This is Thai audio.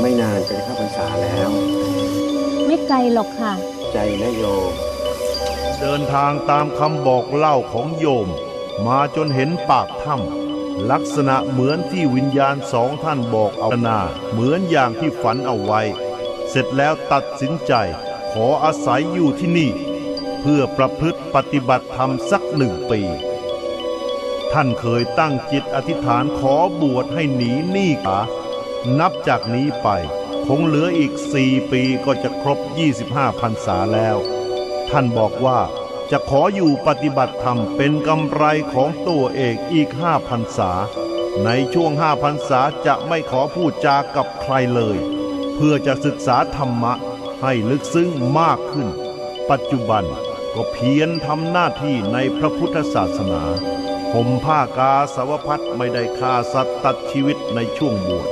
ไม่นานจะเข้าพรรษาแล้ว ไม่ไกลหรอกค่ะ ใจนะโยม เดินทางตามคำบอกเล่าของโยม มาจนเห็นปากถ้ำลักษณะเหมือนที่วิญญาณสองท่านบอกเอานาเหมือนอย่างที่ฝันเอาไว้ เสร็จแล้วตัดสินใจ ขออาศัยอยู่ที่นี่ เพื่อประพฤติปฏิบัติธรรมสักหนึ่งปี ท่านเคยตั้งจิตอธิษฐานขอบวชให้หนีหนี้กา นับจากนี้ไป คงเหลืออีกสี่ปีก็จะครบ 25พรรษาแล้ว ท่านบอกว่าจะขออยู่ปฏิบัติธรรมเป็นกำไรของตัวเองอีกห้าพรรษา ในช่วงห้าพรรษาจะไม่ขอพูดจากับใครเลย เพื่อจะศึกษาธรรมะให้ลึกซึ้งมากขึ้น ปัจจุบันก็เพียรทำหน้าที่ในพระพุทธศาสนาห่มผ้ากาสาวพัดไม่ได้ฆ่าสัตว์ตัดชีวิตในช่วงบวช